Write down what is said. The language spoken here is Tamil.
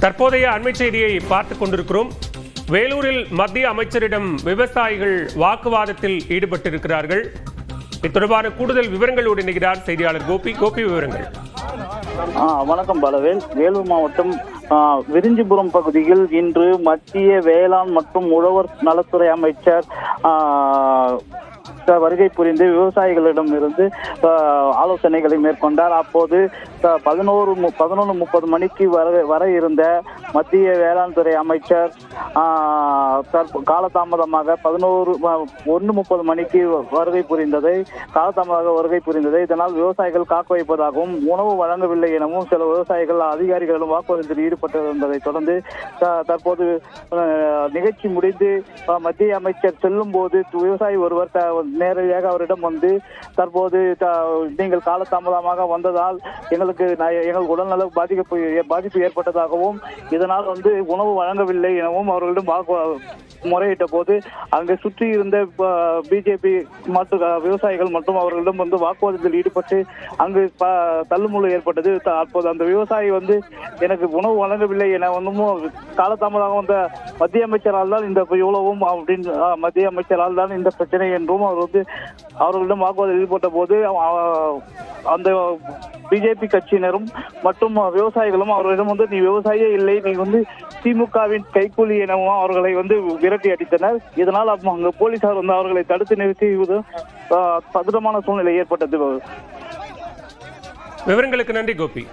தற்போதைய அண்மை செய்தியை பார்த்துக் கொண்டிருக்கிறோம். வேலூரில் மத்திய அமைச்சரிடம் விவசாயிகள் வாக்குவாதத்தில் ஈடுபட்டிருக்கிறார்கள். இது தொடர்பான கூடுதல் விவரங்களோடு இணைகிறார் செய்தியாளர் கோபி. கோபி விவரங்கள். வணக்கம் பலவேல். வேலூர் மாவட்டம் விரிஞ்சிபுரம் பகுதியில் இன்று மத்திய வேளாண் மற்றும் உழவர் நலத்துறை அமைச்சர் வருகை புரிந்து விவசாயிகளிடம் இருந்து ஆலோசனைகளை மேற்கொண்டார். அப்போது பதினோரு மு- பதினொன்று முப்பது மணிக்கு வர வர இருந்த மத்திய வேளாண் துறை அமைச்சர் காலதாமதமாக பதினோரு ஒன்று முப்பது மணிக்கு வருகை புரிந்ததை காலதாமதமாக வருகை புரிந்ததை இதனால் விவசாயிகள் காக்க வைப்பதாகவும் உணவு வழங்கவில்லை எனவும் சில விவசாயிகள் அதிகாரிகளும் வாக்குவாதத்தில் ஈடுபட்டிருந்ததை தொடர்ந்து த- தற்போது நிகழ்ச்சி முடிந்து மத்திய அமைச்சர் செல்லும் போது விவசாயி ஒருவர் த- நேரடியாக அவரிடம் வந்து தற்போது த- நீங்கள் காலதாமதமாக வந்ததால் எங்களுக்கு எங்கள் உடல்நல பாதிப்பு பாதிப்பு ஏற்பட்டதாகவும் இதனால் வந்து உணவு வழங்கவில்லை எனவும் அவர்களிடம் வாக்கு முறையிட்ட போது அங்கு சுற்றி இருந்த பிஜேபி மற்றும் விவசாயிகள் மற்றும் அவர்களிடம் வந்து வாக்குவாதத்தில் ஈடுபட்டு அங்கு ப- ஏற்பட்டது. த- அப்போது அந்த விவசாயி வந்து எனக்கு உணவு வழங்கவில்லை என ஒன்றும் காலதாமதமாக வந்த மத்திய அமைச்சரால் தான் இந்த இவ்வளவும் அப்படின்னு மத்திய அமைச்சரால் தான் இந்த பிரச்சனை என்றும் அவர் வந்து அவர்களிடம் வாக்குவாதம் ஈடுபட்ட போது அந்த பிஜேபி கட்சியினரும் மற்றும் விவசாயிகளும் அவர்களிடம் வந்து நீ விவசாயியே இல்லை. நீ வந்து திமுகவின் கைக்கூலி எனவும் அவர்களை வந்து விரட்டி அடித்தனர் இதனால் அப்ப அங்கு போலீசார் வந்து அவர்களை தடுத்து நிறுத்தி பதற்றமான சூழ்நிலை ஏற்பட்டது விவரங்களுக்கு நன்றி கோபி